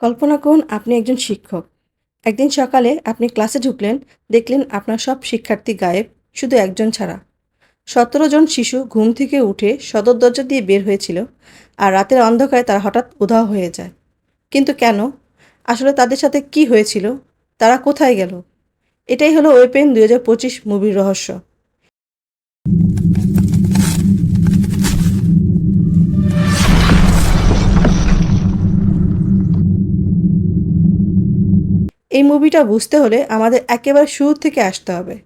কল্পনা করুন আপনি একজন শিক্ষক। একদিন সকালে আপনি ক্লাসে ঢুকলেন, দেখলেন আপনার সব শিক্ষার্থী গায়েব, শুধু একজন ছাড়া। সতেরো জন শিশু ঘুম থেকে উঠে সদর দরজা দিয়ে বের হয়েছিল আর রাতের অন্ধকারে তারা হঠাৎ উধাও হয়ে যায়। কিন্তু কেন? আসলে তাদের সাথে কি হয়েছিল? তারা কোথায় গেল? এটাই হলো ওয়েপেন দুই হাজার পঁচিশ মুভির রহস্য। এই মুভিটা বুঝতে হলে আমাদের একেবারে শুরু থেকে আসতে হবে।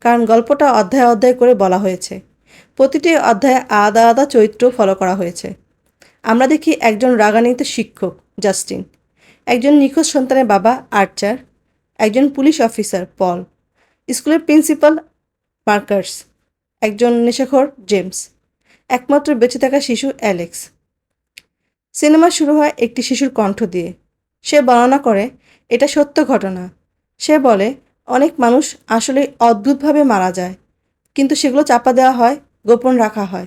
কারণ গল্পটা অধ্যায় অধ্যায় করে বলা হয়েছে। প্রতিটি অধ্যায়ে আলাদা আলাদা চরিত্র ফলো করা হয়েছে। আমরা দেখি একজন রাগান্বিত শিক্ষক, জাস্টিন। একজন নিখোঁজ সন্তানের বাবা, আর্চার। একজন পুলিশ অফিসার, পল। স্কুলের প্রিন্সিপাল, মার্কার্স। একজন নেশাখোর, জেমস। একমাত্র বেঁচে থাকা শিশু, অ্যালেক্স। সিনেমা শুরু হয় একটি শিশুর কণ্ঠ দিয়ে। সে বর্ণনা করে এটা সত্য ঘটনা। সে বলে, অনেক মানুষ আসলে অদ্ভুতভাবে মারা যায়, কিন্তু সেগুলো চাপা দেওয়া হয়, গোপন রাখা হয়।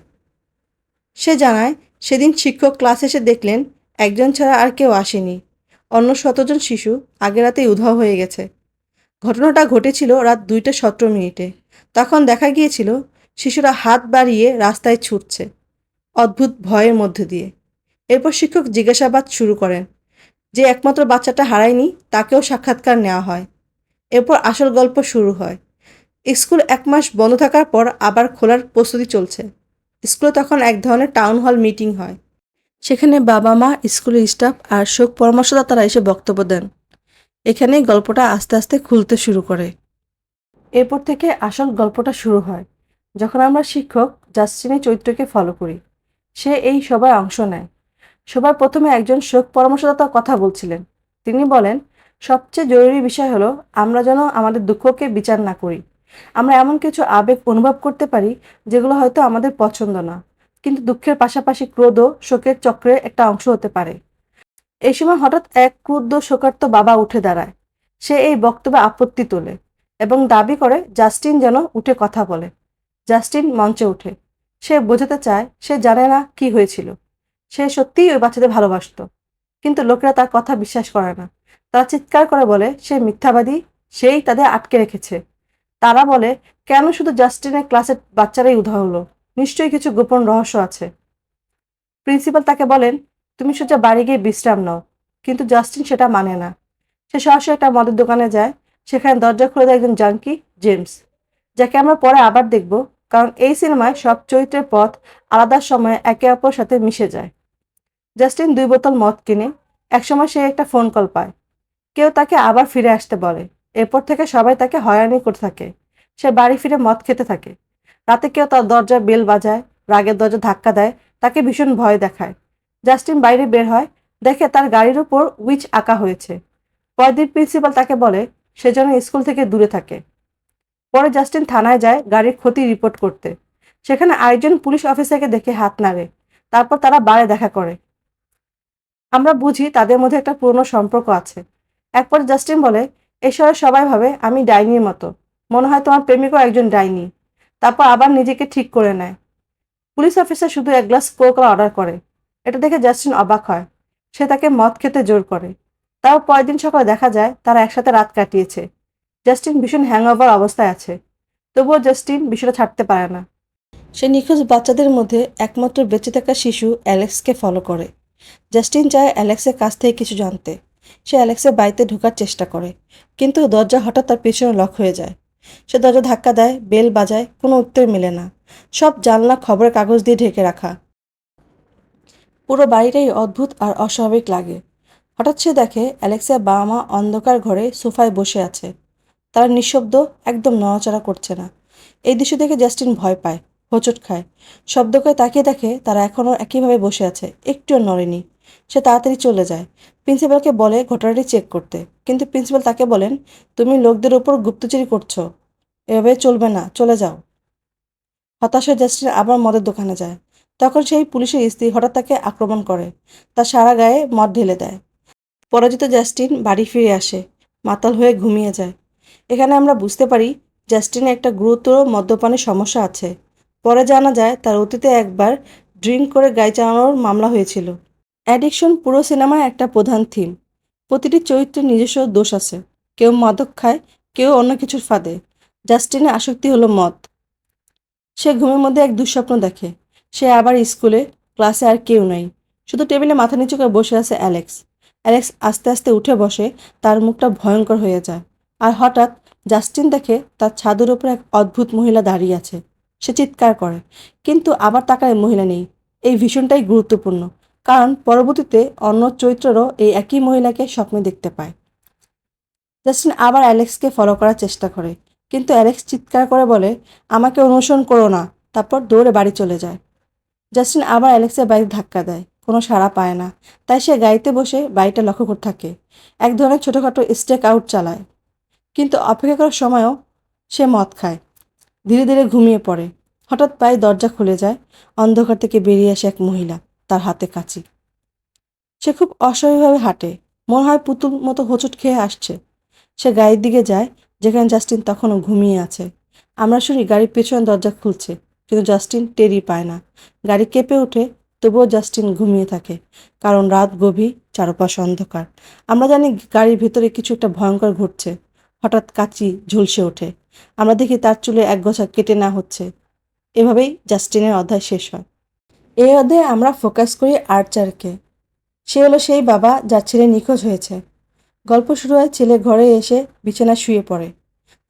সে জানায়, সেদিন শিক্ষক ক্লাস এসে দেখলেন, একজন ছাড়া আর কেউ আসেনি। অন্য শতজন শিশু আগের রাতেই উধাও হয়ে গেছে। ঘটনাটা ঘটেছিল রাত দুইটা সতেরো মিনিটে। তখন দেখা গিয়েছিল, শিশুরা হাত বাড়িয়ে রাস্তায় ছুটছে, অদ্ভুত ভয়ের মধ্যে দিয়ে। এরপর শিক্ষক জিজ্ঞাসাবাদ শুরু করেন যে একমাত্র বাচ্চাটা হারায়নি, তাকেও সাক্ষাৎকার নেওয়া হয়। এরপর আসল গল্প শুরু হয়। স্কুল এক মাস বন্ধ থাকার পর আবার খোলার প্রস্তুতি চলছে। স্কুলে তখন এক ধরনের টাউন হল মিটিং হয়। সেখানে বাবা মা, স্কুলের স্টাফ আর শোক পরামর্শদাতারা এসে বক্তব্য দেন। এখানেই গল্পটা আস্তে আস্তে খুলতে শুরু করে। এরপর থেকে আসল গল্পটা শুরু হয়। যখন আমরা শিক্ষক জাস্টিনের চরিত্রকে ফলো করি, সে এই সবাই অংশ নেয়। সবার প্রথমে একজন শোক পরামর্শদাতা কথা বলছিলেন। তিনি বলেন, সবচেয়ে জরুরি বিষয় হলো আমরা যেন আমাদের দুঃখকে বিচার না করি। আমরা এমন কিছু আবেগ অনুভব করতে পারি যেগুলো হয়তো আমাদের পছন্দ না, কিন্তু দুঃখের পাশাপাশি ক্রোধও শোকের চক্রের একটা অংশ হতে পারে। এই সময় হঠাৎ এক ক্রুদ্ধ শোকার্ত বাবা উঠে দাঁড়ায়। সে এই বক্তব্যে আপত্তি তোলে এবং দাবি করে, জাস্টিন যেন উঠে কথা বলে। জাস্টিন মঞ্চে ওঠে। সে বোঝাতে চায়, সে জানে না কি হয়েছিল। সে সত্যিই ওই বাচ্চাদের ভালোবাসতো। কিন্তু লোকেরা তার কথা বিশ্বাস করে না। তারা চিৎকার করে বলে, সে মিথ্যাবাদী, সেই তাদের আটকে রেখেছে। তারা বলে, কেন শুধু জাস্টিনের ক্লাসের বাচ্চারাই উধা হলো? নিশ্চয়ই কিছু গোপন রহস্য আছে। প্রিন্সিপাল তাকে বলেন, তুমি সোজা বাড়ি গিয়ে বিশ্রাম নাও। কিন্তু জাস্টিন সেটা মানে না। সে সরাসরি একটা মদের দোকানে যায়। সেখানে দরজা খুলে দেয় একজন জাঙ্কি, জেমস, যাকে আমরা পরে আবার দেখব, কারণ এই সিনেমায় সব চরিত্রের পথ আলাদা সময়ে একে অপর সাথে মিশে যায়। জাস্টিন দুই বোতল মদ কিনে একসময় সে একটা ফোন কল পায়। কেউ তাকে আবার ফিরে আসতে বলে। এরপর থেকে সবাই তাকে হয়রানি করতে থাকে। সে বাড়ি ফিরে মদ খেতে থাকে। রাতে কেউ তার দরজায় বেল বাজায়, রাগের দরজা ধাক্কা দেয়, তাকে ভীষণ ভয় দেখায়। জাস্টিন বাইরে বের হয়, দেখে তার গাড়ির উপর উইচ আঁকা হয়েছে। পরদিন প্রিন্সিপাল তাকে বলে সে যেন স্কুল থেকে দূরে থাকে। পরে জাস্টিন থানায় যায় গাড়ির ক্ষতি রিপোর্ট করতে। সেখানে আরেকজন পুলিশ অফিসারকে দেখে হাত নাড়ে। তারপর তারা বারে দেখা করে। আমরা বুঝি তাদের মধ্যে একটা পুরনো সম্পর্ক আছে। একবার জাস্টিন বলে শহরে সবাই ভাবে আমি ডাইনির মতো। মনে হয় তোমার প্রেমিকও একজন ডাইনি। তারপর আবার নিজেকে ঠিক করে নেয়। পুলিশ অফিসার শুধু এক গ্লাস কোকলা অর্ডার করে। এটা দেখে জাস্টিন অবাক হয়। সে তাকে মদ খেতে জোর করে। তাও দিন সকালে দেখা যায়, তারা একসাথে রাত কাটিয়েছে। জাস্টিন ভীষণ হ্যাংওভার অবস্থায় আছে। তবুও জাস্টিন বিষয়টা ছাড়তে পারে না। সে নিখোঁজ বাচ্চাদের মধ্যে একমাত্র বেঁচে থাকা শিশু অ্যালেক্সকে ফলো করে। জাস্টিন চায় অ্যালেক্সের কাছ থেকে কিছু জানতে। সে অ্যালেক্সের বাড়িতে ঢোকার চেষ্টা করে, কিন্তু দরজা হঠাৎ তার পেছনে লক হয়ে যায়। সে দরজা ধাক্কা দেয়, বেল বাজায়, কোনো উত্তর মেলে না। সব জানলা, খবরের কাগজ দিয়ে ঢেকে রাখা। পুরো বাড়িটাই অদ্ভুত আর অস্বাভাবিক লাগে। হঠাৎ সে দেখে অ্যালেক্সিয়া বাবা মা অন্ধকার ঘরে সোফায় বসে আছে। তারা নিঃশব্দ, একদম নড়াচড়া করছে না। এই দৃশ্য দেখে জাস্টিন ভয় পায়। হোঁচট খায়। শব্দ করে তাকিয়ে দেখে তারা এখনও একইভাবে বসে আছে। একটুও নড়েনি। সে তাড়াতাড়ি চলে যায়। প্রিন্সিপালকে বলে ঘটনাটি চেক করতে। কিন্তু প্রিন্সিপাল তাকে বলেন, তুমি লোকদের উপর গুপ্তচুরি করছ। এভাবে চলবে না। চলে যাও। হতাশ হয়ে জাস্টিন আবার মদের দোকানে যায়। তখন সেই পুলিশের স্ত্রী হঠাৎ তাকে আক্রমণ করে। তার সারা গায়ে মদ ঢেলে দেয়। পরাজিত জাস্টিন বাড়ি ফিরে আসে। মাতাল হয়ে ঘুমিয়ে যায়। এখানে আমরা বুঝতে পারি, জাস্টিনের একটা গুরুতর মদ্যপানের সমস্যা আছে। পরে জানা যায়, তার অতীতে একবার ড্রিঙ্ক করে গাড়ি চালানোর মামলা হয়েছিল। অ্যাডিকশন পুরো সিনেমার একটা প্রধান থিম। প্রতিটি চরিত্রের নিজস্ব দোষ আছে। কেউ মাদক খায়, কেউ অন্য কিছুর ফাঁদে। জাস্টিনের আসক্তি হলো মদ। সে ঘুমের মধ্যে এক দুঃস্বপ্ন দেখে। সে আবার স্কুলে, ক্লাসে আর কেউ নাই। শুধু টেবিলে মাথা নিচু করে বসে আছে অ্যালেক্স। অ্যালেক্স আস্তে আস্তে উঠে বসে, তার মুখটা ভয়ঙ্কর হয়ে যায়। আর হঠাৎ জাস্টিন দেখে তার ছাদের উপর এক অদ্ভুত মহিলা দাঁড়িয়ে আছে। সে চিৎকার করে। কিন্তু আবার তাকায় মহিলা নেই। এই ভীষণটাই গুরুত্বপূর্ণ, কারণ পরবর্তীতে অন্য চরিত্ররও এই একই মহিলাকে স্বপ্নে দেখতে পায়। জাস্টিন আবার অ্যালেক্সকে ফলো করার চেষ্টা করে, কিন্তু অ্যালেক্স চিৎকার করে বলে, আমাকে অনুসরণ করো না। তারপর দৌড়ে বাড়ি চলে যায়। জাস্টিন আবার অ্যালেক্সের বাড়ি ধাক্কা দেয়, কোনো সাড়া পায় না। তাই সে গাড়িতে বসে বাড়িটা লক্ষ্য করতে থাকে, এক ধরনের ছোটোখাটো স্টেক আউট চালায়। কিন্তু অপেক্ষা করার সময়ও সে মদ খায়। ধীরে ধীরে ঘুমিয়ে পড়ে। হঠাৎ পায়ে দরজা খুলে যায়। অন্ধকার থেকে বেরিয়ে আসে এক মহিলা, তার হাতে কাঁচি। সে খুব অস্বাভাবিকভাবে হাঁটে। মনে হয় পুতুল মতো হোঁচট খেয়ে আসছে। সে গাড়ির দিকে যায়, যেখানে জাস্টিন তখনও ঘুমিয়ে আছে। আমরা শুনি গাড়ির পেছনে দরজা খুলছে, কিন্তু জাস্টিন টেরই পায় না। গাড়ি কেঁপে ওঠে, তবুও জাস্টিন ঘুমিয়ে থাকে, কারণ রাত গভীর, চারপাশ অন্ধকার। আমরা জানি গাড়ির ভেতরে কিছু একটা ভয়ঙ্কর ঘটছে। হঠাৎ কাচি ঝলসে ওঠে। আমরা দেখি তার চুলে এক গোছা কেটে না হচ্ছে। এভাবেই জাস্টিনের অধ্যায় শেষ হয়। এই অধ্যায়ে আমরা ফোকাস করি আর্চারকে। সে হলো সেই বাবা যার ছেলে নিখোঁজ হয়েছে। গল্প শুরু হয় ছেলে ঘরে এসে বিছানায় শুয়ে পড়ে।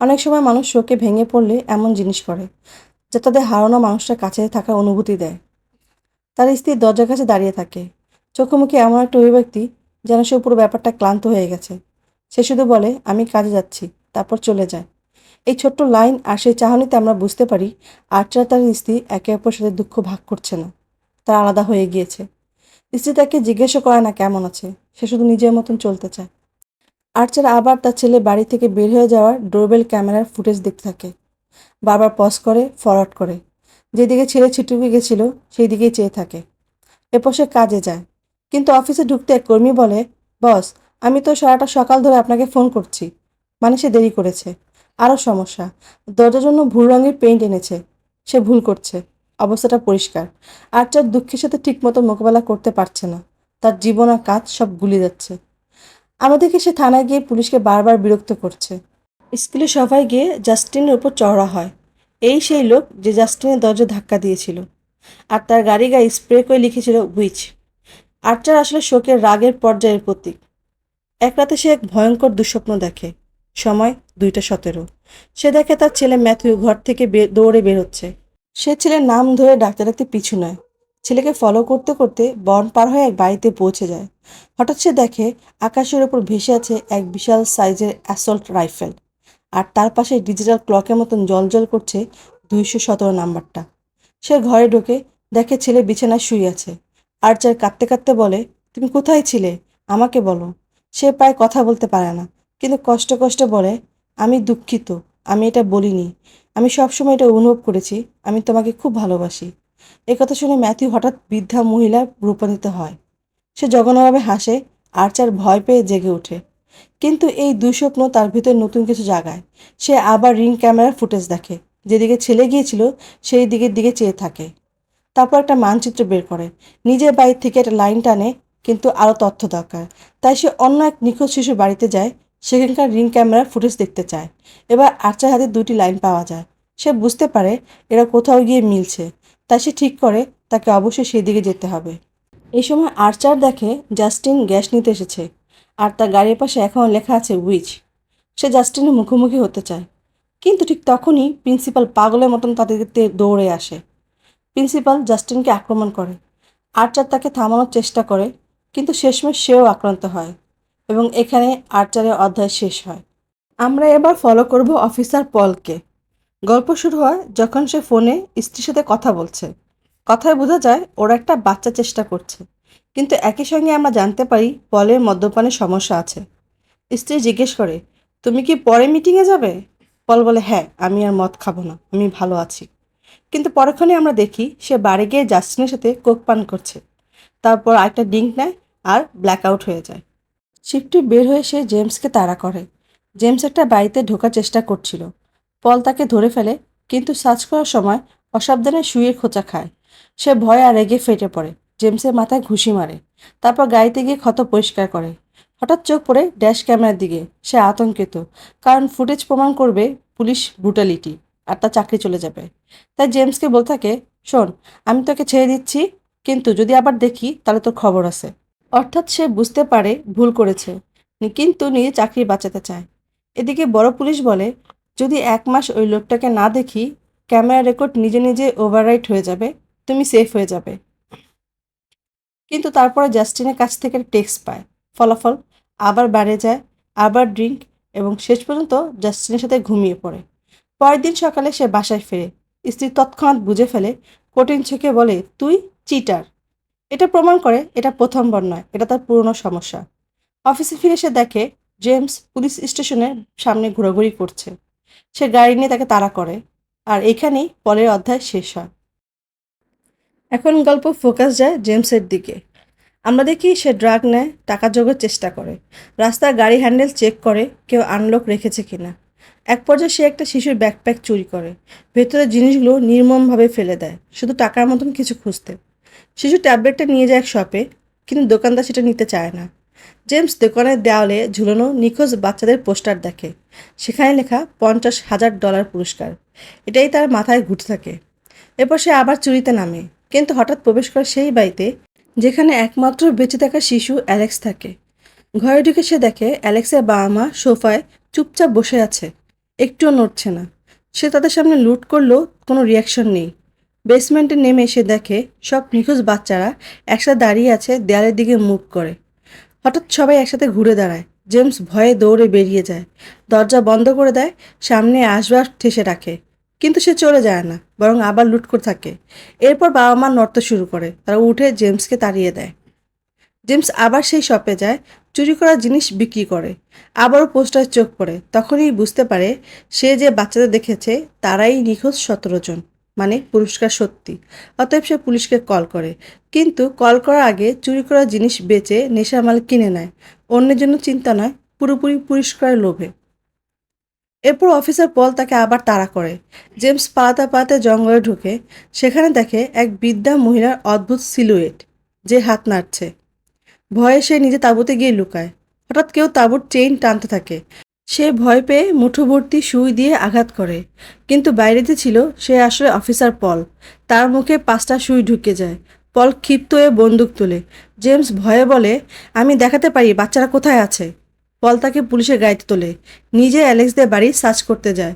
অনেক সময় মানুষ শোকে ভেঙে পড়লে এমন জিনিস করে, যা তাদের হারানো মানুষটার কাছে থাকার অনুভূতি দেয়। তার স্ত্রী দরজার কাছে দাঁড়িয়ে থাকে। চোখে এমন একটা অভিব্যক্তি যেন সে পুরো ব্যাপারটা ক্লান্ত হয়ে গেছে। সে শুধু বলে, আমি কাজে যাচ্ছি, তারপর চলে যায়। এই ছোট্ট লাইন আর সেই চাহনিতে আমরা বুঝতে পারি আর্চার তার স্ত্রী একে অপর সাথে দুঃখ ভাগ করছে না। তারা আলাদা হয়ে গিয়েছে। স্ত্রী তাকে জিজ্ঞাসা করে না কেমন আছে, সে শুধু নিজের মতন চলতে চায়। আর্চার আবার তার ছেলে বাড়ি থেকে বের হয়ে যাওয়ার ডোরবেল ক্যামেরার ফুটেজ দেখতে থাকে। বারবার পজ করে, ফরওয়ার্ড করে। যেদিকে ছেলে ছিটুকে গেছিল সেই দিকেই চেয়ে থাকে। এরপর সে কাজে যায়। কিন্তু অফিসে ঢুকতে এক কর্মী বলে, বস, আমি তো সারাটা সকাল ধরে আপনাকে ফোন করছি। মানে সে দেরি করেছে। আরও সমস্যা। দরজার জন্য ভুল রঙের পেইন্ট এনেছে। সে ভুল করছে। অবস্থাটা পরিষ্কার। আর্চার দুঃখের সাথে ঠিকমতো মোকাবেলা করতে পারছে না। তার জীবন আর কাজ সব গুলি যাচ্ছে। আমাদেরকে সে থানায় গিয়ে পুলিশকে বারবার বিরক্ত করছে। স্কুলে সবাই গিয়ে জাস্টিনের উপর চড়া হয়। এই সেই লোক যে জাস্টিনের দরজা ধাক্কা দিয়েছিল। আর তার গাড়ি গায়ে স্প্রে করে লিখেছিল উইচ আর্চার আসলে শোকের রাগের পর্যায়ের প্রতীক। এক রাতে সে এক ভয়ঙ্কর দুঃস্বপ্ন দেখে। সময় দুইটা সতেরো। সে দেখে তার ছেলে ম্যাথিউ ঘর থেকে দৌড়ে বেরোচ্ছে। সে ছেলের নাম ধরে ডাকতে ডাকতে পিছু নয়। ছেলেকে ফলো করতে করতে বন পার হয়ে এক বাড়িতে পৌঁছে যায়। হঠাৎ সে দেখে আকাশের ওপর ভেসে আছে এক বিশাল সাইজের অ্যাসল্ট রাইফেল আর তার পাশে ডিজিটাল ক্লকের মতন জলজল করছে দুইশো সতেরো নাম্বারটা। সে ঘরে ঢোকে, দেখে ছেলে বিছানায় শুয়ে আছে। আর্চার কাঁদতে কাঁদতে বলে, তুমি কোথায় ছিলে? আমাকে বলো। সে প্রায় কথা বলতে পারে না। কিন্তু কষ্ট কষ্ট বলে, আমি দুঃখিত, আমি এটা বলিনি। আমি সবসময় এটা অনুভব করেছি, আমি তোমাকে খুব ভালোবাসি। এ কথা শুনে ম্যাথিউ হঠাৎ বৃদ্ধা মহিলা রূপান্তরিত হয়। সে জঘন্যভাবে হাসে, আর্চার ভয় পেয়ে জেগে ওঠে। কিন্তু এই দুঃস্বপ্ন তার ভিতর নতুন কিছু জাগায়। সে আবার রিং ক্যামেরার ফুটেজ দেখে। যেদিকে ছেলে গিয়েছিল, সেই দিকের দিকে চেয়ে থাকে। তারপর একটা মানচিত্র বের করে। নিজের বাড়ি থেকে একটা লাইন টানে, কিন্তু আরও তথ্য দরকার। তাই সে অন্য এক নিখোঁজ শিশুর বাড়িতে যায় সেখানকার রিং ক্যামেরার ফুটেজ দেখতে চায়। এবার আর্চার হাতে দুটি লাইন পাওয়া যায়। সে বুঝতে পারে এরা কোথাও গিয়ে মিলছে। তাই সে ঠিক করে তাকে অবশ্যই সেই দিকে যেতে হবে। এই সময় আর্চার দেখে জাস্টিন গ্যাস নিতে এসেছে আর তার গাড়ির পাশে এখনও লেখা আছে উইচ। সে জাস্টিনের মুখোমুখি হতে চায়। কিন্তু ঠিক তখনই প্রিন্সিপাল পাগলের মতন তাদেরকে দৌড়ে আসে। প্রিন্সিপাল জাস্টিনকে আক্রমণ করে। আর্চার তাকে থামানোর চেষ্টা করে, কিন্তু শেষমেশ সেও আক্রান্ত হয়। এবং এখানে আর্চারের অধ্যায় শেষ হয়। আমরা এবার ফলো করব অফিসার পলকে গল্প শুরু হয় যখন সে ফোনে স্ত্রীর সাথে কথা বলছে। কথায় বোঝা যায় ওরা একটা বাচ্চা চেষ্টা করছে। কিন্তু একই সঙ্গে আমরা জানতে পারি পলের মদ্যপানের সমস্যা আছে। স্ত্রী জিজ্ঞেস করে, তুমি কি পরে মিটিংয়ে যাবে? পল বলে হ্যাঁ আমি আর মদ খাব না, আমি ভালো আছি। কিন্তু পরক্ষণে আমরা দেখি সে বাড়ি গিয়ে জাস্টিনের সাথে কোক পান করছে। তারপর আরেকটা ডিঙ্ক নেয় আর ব্ল্যাক আউট হয়ে যায়। শিফটি বের হয়ে সে জেমসকে তাড়া করে। জেমস একটা বাড়িতে ঢোকার চেষ্টা করছিল। পল তাকে ধরে ফেলে, কিন্তু সার্চ করার সময় অসাবধানে শুয়ে খোঁচা খায়। সে ভয় আর রেগে ফেটে পড়ে। জেমসের মাথায় ঘুষি মারে। তারপর গাড়িতে গিয়ে ক্ষত পরিষ্কার করে। হঠাৎ চোখ পড়ে ড্যাশ ক্যামেরার দিকে। সে আতঙ্কিত, কারণ ফুটেজ প্রমাণ করবে পুলিশ ব্রুটালিটি, আর তার চাকরি চলে যাবে। তাই জেমসকে বলতে থাকে, শোন, আমি তোকে ছেড়ে দিচ্ছি, কিন্তু যদি আবার দেখি, তাহলে তোর খবর আছে। অর্থাৎ সে বুঝতে পারে ভুল করেছে, কিন্তু নিজে চাকরি বাঁচাতে চায়। এদিকে বড় পুলিশ বলে, যদি এক মাস ওই লোকটাকে না দেখি, ক্যামেরা রেকর্ড নিজে নিজে ওভাররাইট হয়ে যাবে, তুমি সেফ হয়ে যাবে। কিন্তু তারপরে জাস্টিনের কাছ থেকে টেক্সট পায়। ফলাফল, আবার বাড়ে যায়, আবার ড্রিঙ্ক, এবং শেষ পর্যন্ত জাস্টিনের সাথে ঘুমিয়ে পড়ে। পরের দিন সকালে সে বাসায় ফেরে। স্ত্রী তৎক্ষণাৎ বুঝে ফেলে, কঠিন ছেকে বলে, তুই চিটার। এটা প্রমাণ করে এটা প্রথমবার নয়, এটা তার পুরনো সমস্যা। অফিসে ফিরে সে দেখে জেমস পুলিশ স্টেশনের সামনে ঘোরাঘুরি করছে। সে গাড়ি নিয়ে তাকে তাড়া করে, আর এখানেই পরের অধ্যায় শেষ হয়। এখন গল্প ফোকাস যায় জেমসের দিকে। আমরা দেখি সে ড্রাগ নেয়, টাকা যোগের চেষ্টা করে। রাস্তার গাড়ি হ্যান্ডেল চেক করে কেউ আনলক রেখেছে কিনা। এক পর্যায়ে সে একটা শিশুর ব্যাকপ্যাক চুরি করে। ভেতরে জিনিসগুলো নির্মমভাবে ফেলে দেয়, শুধু টাকার মতন কিছু খুঁজতে। শিশু ট্যাবলেটটা নিয়ে যায় এক শপে, কিন্তু দোকানদার সেটা নিতে চায় না। জেমস দোকানের দেওয়ালে ঝুলানো নিখোঁজ বাচ্চাদের পোস্টার দেখে। সেখানে লেখা পঞ্চাশ হাজার ডলার পুরস্কার। এটাই তার মাথায় ঘুরতে থাকে। এরপর সে আবার চুরিতে নামে। কিন্তু হঠাৎ প্রবেশ করে সেই বাড়িতে, যেখানে একমাত্র বেঁচে থাকা শিশু অ্যালেক্স থাকে। ঘরে ঢুকে সে দেখে অ্যালেক্সের বাবা মা সোফায় চুপচাপ বসে আছে। একটুও নড়ছে না। সে তাদের সামনে লুট করলেও কোনো রিয়াকশন নেই। বেসমেন্টে নেমে এসে দেখে সব নিখোঁজ বাচ্চারা একসাথে দাঁড়িয়ে আছে দেয়ালের দিকে মুখ করে। হঠাৎ সবাই একসাথে ঘুরে দাঁড়ায়। জেমস ভয়ে দৌড়ে বেরিয়ে যায়। দরজা বন্ধ করে দেয়, সামনে আসবার ঠেসে রাখে। কিন্তু সে চলে যায় না, বরং আবার লুট করে থাকে। এরপর বাবা মা নড়তে শুরু করে, তারা উঠে জেমসকে তাড়িয়ে দেয়। জেমস আবার সেই শপে যায়, চুরি করা জিনিস বিক্রি করে। আবারও পোস্টার চোখ পড়ে। তখনই বুঝতে পারে, সে যে বাচ্চাদের দেখেছে, তারাই নিখোঁজ সতেরো জন। মানে পুরস্কার সত্যি। অতএব সে পুলিশকে কল করে। কিন্তু কল করার আগে চুরি করা জিনিস বেচে নেশার মাল কিনে নেয়। অন্যের জন্য চিন্তা নয়, পুরোপুরি পুরস্কারের লোভে। এরপর অফিসার পল তাকে আবার তাড়া করে। জেমস পালাতে পালাতে জঙ্গলে ঢুকে। সেখানে দেখে এক বৃদ্ধা মহিলার অদ্ভুত সিলুয়েট, যে হাত নাড়ছে। ভয়ে সে নিজে তাঁবুতে গিয়ে লুকায়। হঠাৎ কেউ তাঁবুর চেইন টানতে থাকে। সে ভয় পেয়ে মুঠোভর্তি সুই দিয়ে আঘাত করে। কিন্তু বাইরে যে ছিল সে আসলে অফিসার পল। তার মুখে পাঁচটা সুই ঢুকে যায়। পল ক্ষিপ্ত হয়ে বন্দুক তোলে। জেমস ভয়ে বলে, আমি দেখাতে পারি বাচ্চারা কোথায় আছে? পল তাকে পুলিশের গাড়িতে তোলে। নিজে অ্যালেক্সদের বাড়ি সার্চ করতে যায়।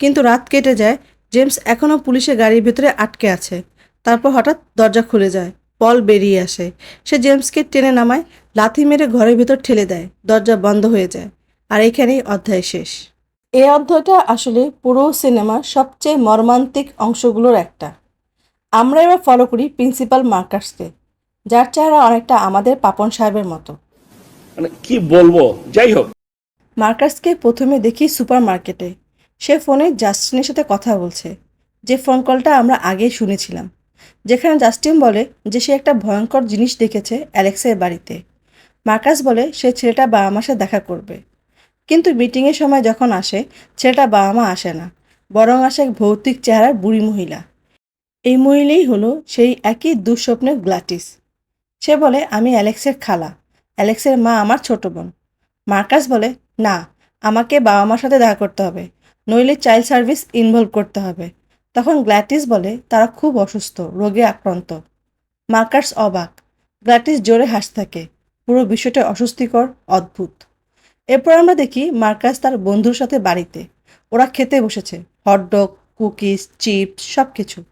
কিন্তু রাত কেটে যায়। জেমস এখনও পুলিশের গাড়ির ভিতরে আটকে আছে। তারপর হঠাৎ দরজা খুলে যায়। পল বেরিয়ে আসে। সে জেমসকে টেনে নামায়, লাথি মেরে ঘরের ভিতর ঠেলে দেয়। দরজা বন্ধ হয়ে যায়। আর এখানেই অধ্যায় শেষ। এই অধ্যায়টা আসলে পুরো সিনেমার সবচেয়ে মর্মান্তিক অংশগুলোর একটা। আমরা এবার ফলো করি প্রিন্সিপাল মার্কার্সকে যার চেহারা অনেকটা আমাদের পাপন সাহেবের মতো। মানে কি বলব? যাই হোক। মার্কাসকে প্রথমে দেখি সুপার মার্কেটে সে ফোনে জাস্টিনের সাথে কথা বলছে। যে ফোন কলটা আমরা আগেই শুনেছিলাম যেখানে জাস্টিন বলে যে সে একটা ভয়ঙ্কর জিনিস দেখেছে অ্যালেক্সের বাড়িতে। মার্কাস বলে সে ছেলেটা বাবা মার সাথে দেখা করবে। কিন্তু মিটিংয়ের সময় যখন আসে, ছেলেটা বাবা মা আসে না, বরং আসে এক ভৌতিক চেহারার বুড়ি মহিলা। এই মহিলাই হলো সেই একই দুঃস্বপ্নের গ্লাটিস। সে বলে, আমি অ্যালেক্সের খালা। অ্যালেক্সের মা আমার ছোট বোন। মার্কাস বলে, না, আমাকে বাবা মার সাথে দেখা করতে হবে। নইলে চাইল্ড সার্ভিস ইনভলভ করতে হবে। তখন গ্ল্যাটিস বলে, তারা খুব অসুস্থ, রোগে আক্রান্ত। মার্কাস অবাক। গ্ল্যাটিস জোরে হাসতে থাকে। পুরো বিষয়টা অস্বস্তিকর, অদ্ভুত। এরপর আমরা দেখি মার্কাস তার বন্ধুর সাথে বাড়িতে। ওরা খেতে বসেছে। হটডগ কুকিজ, চিপস সব কিছু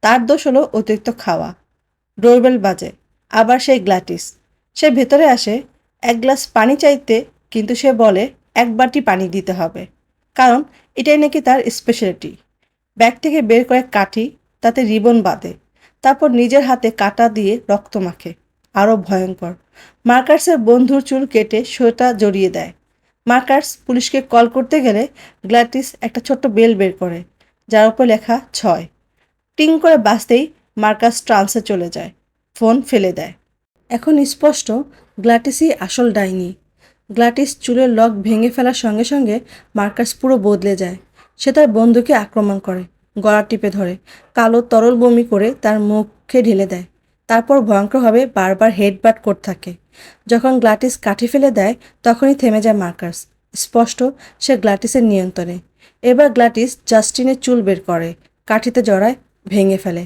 তার দোষ হলো অতিরিক্ত খাওয়া। ডোরবেল বাজে। আবার সেই গ্ল্যাটিস। সে ভেতরে আসে, এক গ্লাস পানি চাইতে, কিন্তু সে বলে, এক বাটি পানি দিতে হবে। কারণ এটাই নাকি তার স্পেশালিটি ব্যাগ থেকে বের করে কাঠি, তাতে রিবন বাঁধে। তারপর নিজের হাতে কাটা দিয়ে রক্ত মাখে। আরও ভয়ঙ্কর। মার্কার্সের বন্ধুর চুল কেটে সোয়েটা জড়িয়ে দেয়। মার্কার্স পুলিশকে কল করতে গেলে গ্ল্যাটিস একটা ছোট্ট বেল বের করে, যার উপর লেখা ছয়। টিং করে বাঁচতেই মার্কাস ট্রান্সে চলে যায়, ফোন ফেলে দেয়। এখন স্পষ্ট গ্ল্যাটিসই আসল ডাইনি। গ্ল্যাটিস চুলের লক ভেঙে ফেলার সঙ্গে সঙ্গে মার্কাস পুরো বদলে যায়। সে তার বন্ধুকে আক্রমণ করে, গলা টিপে ধরে, কালো তরল বমি করে তার মুখে ঢেলে দেয়। তারপর ভয়ঙ্করভাবে বারবার হেডবাট করতে থাকে। যখন গ্লাটিস কাঠি ফেলে দেয়, তখনই থেমে যায় মার্কাস। স্পষ্ট, সে গ্লাটিসের নিয়ন্ত্রণে। এবার গ্লাটিস জাস্টিনের চুল বের করে, কাঠিতে জড়ায়, ভেঙে ফেলে।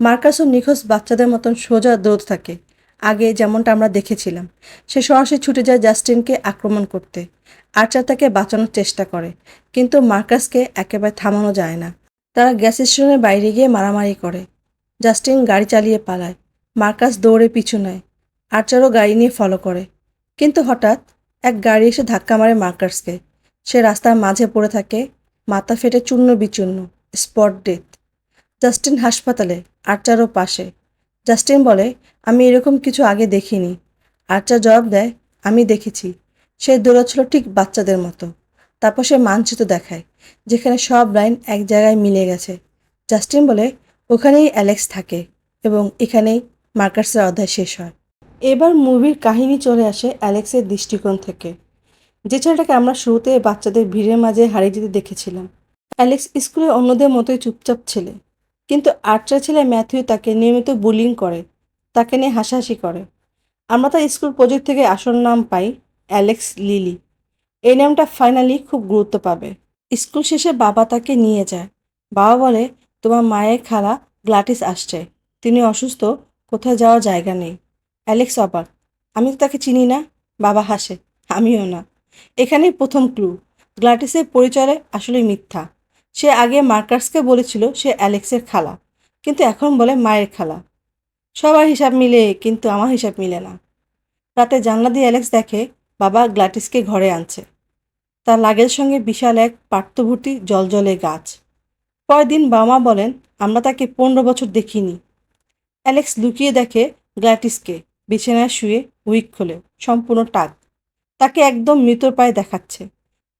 মার্কাসও নিখোঁজ বাচ্চাদের মতন সোজা দৌড় থাকে। আগে যেমনটা আমরা দেখেছিলাম, সে সরাসরি ছুটে যায় জাস্টিনকে আক্রমণ করতে। আর্চার তাকে বাঁচানোর চেষ্টা করে, কিন্তু মার্কাসকে একেবারে থামানো যায় না। তারা গ্যাস স্টেশনের বাইরে গিয়ে মারামারি করে। জাস্টিন গাড়ি চালিয়ে পালায়। মার্কাস দৌড়ে পিছু নেয়। আর্চারও গাড়ি নিয়ে ফলো করে। কিন্তু হঠাৎ এক গাড়ি এসে ধাক্কা মারে মার্কার্সকে। সে রাস্তার মাঝে পড়ে থাকে, মাথা ফেটে চূর্ণ বিচূর্ণ স্পট ডেথ জাস্টিন হাসপাতালে আর্চারও পাশে। জাস্টিন বলে, আমি এরকম কিছু আগে দেখিনি। আর্চার জবাব দেয়, আমি দেখেছি। সে দৌড়াচ্ছিল ঠিক বাচ্চাদের মতো। তারপর সে মানচিত্র দেখায়, যেখানে সব লাইন এক জায়গায় মিলে গেছে। জাস্টিন বলে, ওখানেই অ্যালেক্স থাকে এবং এখানেই মার্কাসের অধ্যায় শেষ হয়। এবার মুভির কাহিনী চলে আসে অ্যালেক্সের দৃষ্টিকোণ থেকে। যে ছেলেটাকে আমরা শুরুতে বাচ্চাদের ভিড়ের মাঝে হারিয়ে যেতে দেখেছিলাম। অ্যালেক্স স্কুলে অন্যদের মতোই চুপচাপ ছেলে। কিন্তু আর্চার ছেলে ম্যাথিউ তাকে নিয়মিত বুলিং করে, তাকে নিয়ে হাসাহাসি করে। আমরা তার স্কুল প্রজেক্ট থেকে আসল নাম পাই অ্যালেক্স লিলি। এই নামটা ফাইনালি খুব গুরুত্ব পাবে। স্কুল শেষে বাবা তাকে নিয়ে যায়। বাবা বলে, তোমার মায়ের খালা গ্লাটিস আসছে। তিনি অসুস্থ কোথায় যাওয়ার জায়গা নেই। অ্যালেক্স অবাক। আমি তো তাকে চিনি না, বাবা হাসে, আমিও না। এখানেই প্রথম ক্লু। গ্লাটিসের পরিচয় আসলে মিথ্যা। সে আগে মার্কার্সকে বলেছিল সে অ্যালেক্সের খালা, কিন্তু এখন বলে মায়ের খালা। সবার হিসাব মিলে, কিন্তু আমার হিসাব মিলে না। রাতে জানলা দিয়ে অ্যালেক্স দেখে বাবা গ্লাটিসকে ঘরে আনছে। তার লাগের সঙ্গে বিশাল এক পার্থভর্তি জলজলে গাছ। পরের দিন বাবা বলেন, আমরা তাকে পনেরো বছর দেখিনি। অ্যালেক্স লুকিয়ে দেখে গ্ল্যাটিসকে বিছানায় শুয়ে উইক খোলে, সম্পূর্ণ টাক। তাকে একদম মৃত পায়ে দেখাচ্ছে।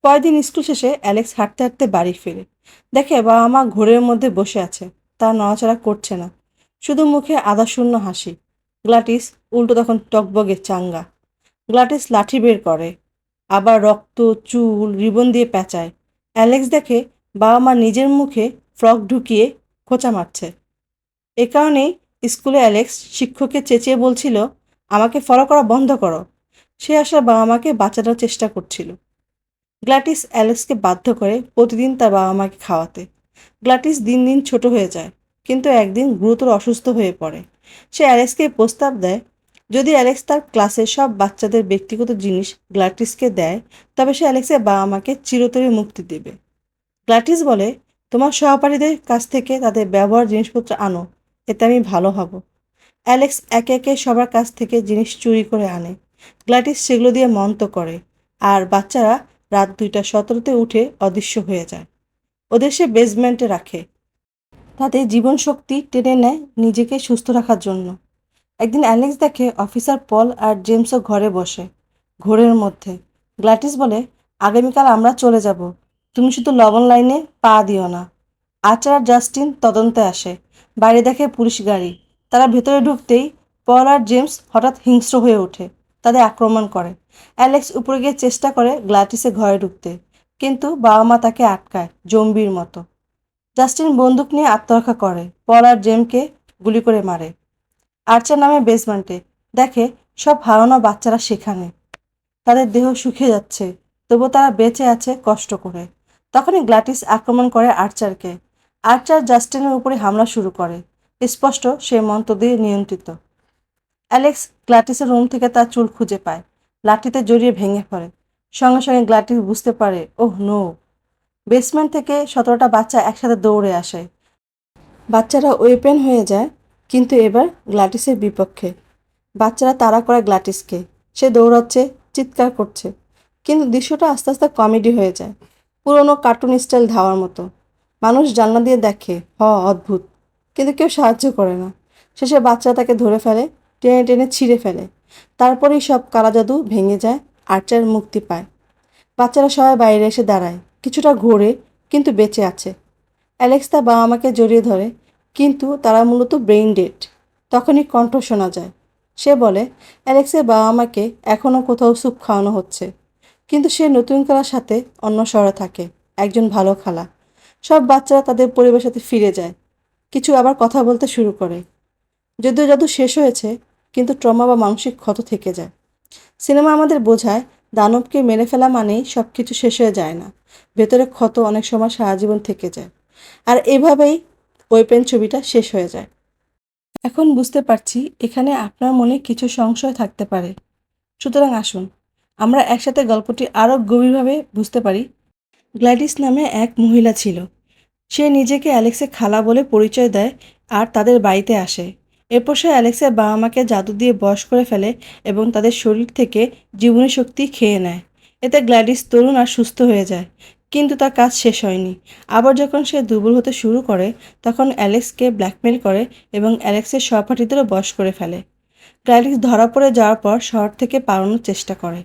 পরের দিন স্কুল শেষে অ্যালেক্স হাঁটতে হাঁটতে বাড়ি ফিরে। দেখে বাবা মা ঘোরের মধ্যে বসে আছে, তার নড়াচড়া করছে না। শুধু মুখে আদাশূন্য হাসি। গ্লাটিস উল্টো তখন টকবগে চাঙ্গা। গ্লাটিস লাঠি বের করে, আবার রক্ত, চুল, রিবন দিয়ে পেঁচায়। অ্যালেক্স দেখে বাবা মা নিজের মুখে ফ্রক ঢুকিয়ে খোঁচা মারছে। এ কারণেই স্কুলে অ্যালেক্স শিক্ষককে চেঁচিয়ে বলছিল আমাকে ফলো করা বন্ধ করো। সে আসলে বাবা মাকে বাঁচানোর চেষ্টা করছিল। গ্ল্যাটিস অ্যালেক্সকে বাধ্য করে প্রতিদিন তার বাবা মাকে খাওয়াতে। গ্ল্যাটিস দিন দিন ছোট হয়ে যায়, কিন্তু একদিন গুরুতর অসুস্থ হয়ে পড়ে। সে অ্যালেক্সকে প্রস্তাব দেয়, যদি অ্যালেক্স তার ক্লাসের সব বাচ্চাদের ব্যক্তিগত জিনিস গ্ল্যাটিসকে দেয়, তবে সে অ্যালেক্সের বাবা মাকে চিরতরে মুক্তি দেবে। গ্ল্যাটিস বলে, তোমার সহপাঠীদের কাছ থেকে তাদের ব্যবহার জিনিসপত্র আনো, এতে আমি ভালো হব। অ্যালেক্স একে একে সবার কাছ থেকে জিনিস চুরি করে আনে। গ্ল্যাটিস সেগুলো দিয়ে মন্ত করে, আর বাচ্চারা রাত দুইটা সতেরোতে উঠে অদৃশ্য হয়ে যায়। ওদের সে বেসমেন্টে রাখে। তাদের জীবন শক্তি টেনে নেয় নিজেকে সুস্থ রাখার জন্য। একদিন অ্যালেক্স দেখে অফিসার পল আর জেমসও ঘরে বসে, ঘোরের মধ্যে। গ্লাটিস বলে, আগামীকাল আমরা চলে যাব। তুমি শুধু লবণ লাইনে পা দিও না। আচার জাস্টিন তদন্তে আসে। বাইরে দেখে পুলিশ গাড়ি। তারা ভেতরে ঢুকতেই পল আর জেমস হঠাৎ হিংস্র হয়ে ওঠে, তাদের আক্রমণ করে। অ্যালেক্স উপরে গিয়ে চেষ্টা করে গ্লাটিসে ঘরে ঢুকতে, কিন্তু বাবা মা তাকে আটকায় জম্বির মতো। জাস্টিন বন্দুক নিয়ে আত্মরক্ষা করে, পল আর জেমকে গুলি করে মারে। আর্চার নামে বেসমেন্টে, দেখে সব হারানো বাচ্চারা সেখানে। তাদের দেহ শুকিয়ে যাচ্ছে তবু তারা বেঁচে আছে কষ্ট করে। তখনই গ্লাটিস আক্রমণ করে আর্চারকে। আর্চার জাস্টিনের উপরে হামলা শুরু করে। স্পষ্ট সে মন্ত্র দিয়ে নিয়ন্ত্রিত। অ্যালেক্স গ্লাটিসের রুম থেকে তার চুল খুঁজে পায়। লাঠিতে জড়িয়ে ভেঙে পড়ে। সঙ্গে সঙ্গে গ্লাটিস বুঝতে পারে, ওহ, নো। বেসমেন্ট থেকে সতেরোটা বাচ্চা একসাথে দৌড়ে আসে। বাচ্চারা ওয়েপেন হয়ে যায়, কিন্তু এবার গ্লাটিসের বিপক্ষে। বাচ্চারা তাড়া করে গ্লাটিসকে। সে দৌড়াচ্ছে, চিৎকার করছে, কিন্তু দৃশ্যটা আস্তে আস্তে কমেডি হয়ে যায়। পুরনো কার্টুন স্টাইল ধাওয়ার মতো। মানুষ জানলা দিয়ে দেখে, হ, অদ্ভুত। কিন্তু কেউ সাহায্য করে না। শেষে বাচ্চা তাকে ধরে ফেলে, টেনে টেনে ছিঁড়ে ফেলে। তারপরেই সব কালা জাদু ভেঙে যায়, আর্চার মুক্তি পায়। বাচ্চারা সবাই বাইরে এসে দাঁড়ায়, কিছুটা ঘোরে কিন্তু বেঁচে আছে। অ্যালেক্স তার বাবা মাকে জড়িয়ে ধরে, কিন্তু তারা মূলত ব্রেইন ডেড তখনই কণ্ঠ শোনা যায়। সে বলে, অ্যালেক্সের বাবা মাকে এখনও কোথাও স্যুপ খাওয়ানো হচ্ছে। কিন্তু সে নতুন খালার সাথে অন্য শহরে থাকে, একজন ভালো খালা। সব বাচ্চারা তাদের পরিবারের সাথে ফিরে যায়। কিছু আবার কথা বলতে শুরু করে। যদিও জাদু শেষ হয়েছে, কিন্তু ট্রমা বা মানসিক ক্ষত থেকে যায়। সিনেমা আমাদের বোঝায়, দানবকে মেরে ফেলা মানেই সব কিছু শেষ হয়ে যায় না। ভেতরে ক্ষত অনেক সময় সারা জীবন থেকে যায়। আর এভাবেই ওয়েপেন ছবিটা শেষ হয়ে যায়। এখন বুঝতে পারছি, এখানে আপনার মনে কিছু সংশয় থাকতে পারে। সুতরাং আসুন, আমরা একসাথে গল্পটি আরও গভীরভাবে বুঝতে পারি। গ্ল্যাডিস নামে এক মহিলা ছিল। সে নিজেকে অ্যালেক্সের খালা বলে পরিচয় দেয় আর তাদের বাড়িতে আসে। এরপর সে অ্যালেক্সের বাবা মাকে জাদু দিয়ে বশ করে ফেলে এবং তাদের শরীর থেকে জীবনী শক্তি খেয়ে নেয়। এতে গ্ল্যাডিস তরুণ আর সুস্থ হয়ে যায়, কিন্তু তার কাজ শেষ হয়নি। আবার যখন সে দুর্বল হতে শুরু করে, তখন অ্যালেক্সকে ব্ল্যাকমেল করে এবং অ্যালেক্সের সহপাঠীদেরও বশ করে ফেলে। গ্ল্যাডিস ধরা পড়ে যাওয়ার পর শহর থেকে পালানোর চেষ্টা করে।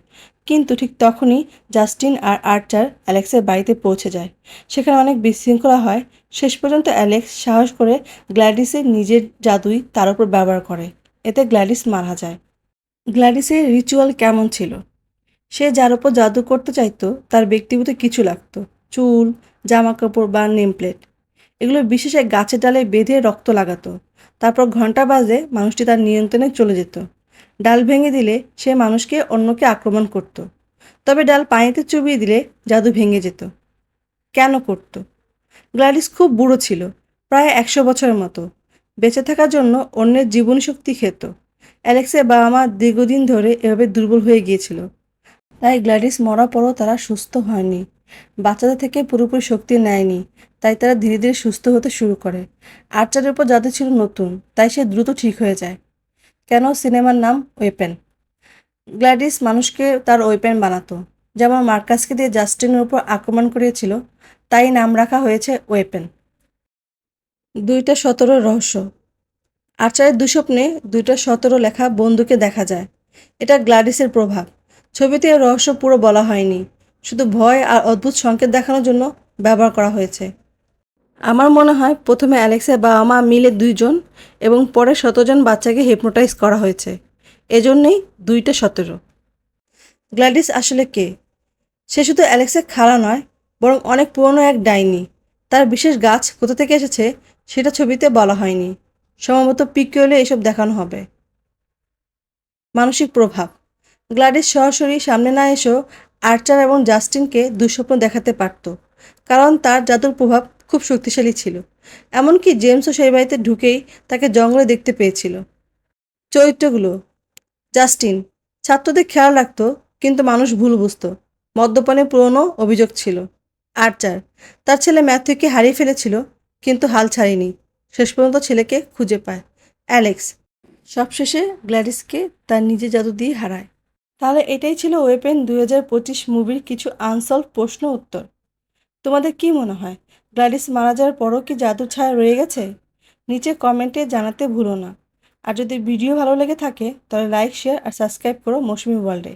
কিন্তু ঠিক তখনই জাস্টিন আর আর্চার অ্যালেক্সের বাড়িতে পৌঁছে যায়। সেখানে অনেক বিশৃঙ্খলা হয়। শেষ পর্যন্ত অ্যালেক্স সাহস করে গ্ল্যাডিসের নিজের জাদুই তার উপর ব্যবহার করে। এতে গ্ল্যাডিস মারা যায়। গ্ল্যাডিসের রিচুয়াল কেমন ছিল? সে যার উপর জাদু করতে চাইতো, তার ব্যক্তিগত কিছু লাগতো। চুল জামা কাপড় বা নেম প্লেট এগুলো বিশেষ গাছের ডালে বেঁধে রক্ত লাগাতো। তারপর ঘণ্টা বাজে মানুষটি তার নিয়ন্ত্রণে চলে যেত। ডাল ভেঙে দিলে সে মানুষকে অন্যকে আক্রমণ করত। তবে ডাল পানিতে চুবিয়ে দিলে জাদু ভেঙে যেত। কেন করত? গ্ল্যাডিস খুব বুড়ো ছিল, প্রায় একশো বছরের মতো। বেঁচে থাকার জন্য অন্যের জীবনী শক্তি খেত। অ্যালেক্সের বাবা মা দীর্ঘদিন ধরে এভাবে দুর্বল হয়ে গিয়েছিল। তাই গ্ল্যাডিস মরার পরও তারা সুস্থ হয়নি। বাচ্চাদের থেকে পুরোপুরি শক্তি নেয়নি। তাই তারা ধীরে ধীরে সুস্থ হতে শুরু করে। আর্চারের উপর জাদু ছিল নতুন, তাই সে দ্রুত ঠিক হয়ে যায়। কেন সিনেমার নাম ওয়েপেন? গ্ল্যাডিস মানুষকে তার ওয়েপেন বানাতো যেমন মার্কাসকে দিয়ে জাস্টিনের উপর আক্রমণ করিয়েছিল, তাই নাম রাখা হয়েছে ওয়েপেন। দুইটা সতেরো রহস্য। আর্চারের দুঃস্বপ্নে দুইটা সতেরো লেখা বন্ধুকে দেখা যায়। এটা গ্ল্যাডিসের প্রভাব। ছবিতে রহস্য পুরো বলা হয়নি। শুধু ভয় আর অদ্ভুত সংকেত দেখানোর জন্য ব্যবহার করা হয়েছে। আমার মনে হয় প্রথমে অ্যালেক্সের বাবা মা মিলে দুইজন এবং পরে শতজন বাচ্চাকে হিপনোটাইজ করা হয়েছে। এজন্যই দুইটা সতেরো। গ্ল্যাডিস আসলে কে? সে শুধু অ্যালেক্সের খালা নয়, বরং অনেক পুরনো এক ডাইনি। তার বিশেষ গাছ কোথা থেকে এসেছে সেটা ছবিতে বলা হয়নি। সম্ভবত পিকিওলে এসব দেখানো হবে। মানসিক প্রভাব। গ্ল্যাডিস সরাসরি সামনে না এসেও আর্চার এবং জাস্টিনকে দুঃস্বপ্ন দেখাতে পারত, কারণ তার জাদুর প্রভাব খুব শক্তিশালী ছিল। এমনকি জেমসও সেই বাড়িতে ঢুকেই তাকে জঙ্গলে দেখতে পেয়েছিল। চরিত্রগুলো। জাস্টিন। ছাত্রদের খেয়াল রাখত, কিন্তু মানুষ ভুল বুঝত। মদ্যপানে পুরনো অভিযোগ ছিল। আর্চার। তার ছেলে ম্যাথিউকে হারিয়ে ফেলেছিল, কিন্তু হাল ছাড়েনি। শেষ পর্যন্ত ছেলেকে খুঁজে পায়। অ্যালেক্স। সবশেষে গ্ল্যাডিসকে তার নিজে জাদু দিয়ে হারায়। তাহলে এটাই ছিল ওয়েপেন দুই হাজার পঁচিশ মুভির কিছু আনসলভ প্রশ্ন উত্তর। তোমাদের কি মনে হয়? গ্লাডিস মারা যাওয়ার পরও কি জাদু ছায়া রয়ে গেছে? নিচে কমেন্টে জানাতে ভুলো না। আর যদি ভিডিও ভালো লেগে থাকে, তাহলে লাইক, শেয়ার আর সাবস্ক্রাইব করো মৌসুমি ওয়ার্ল্ডে।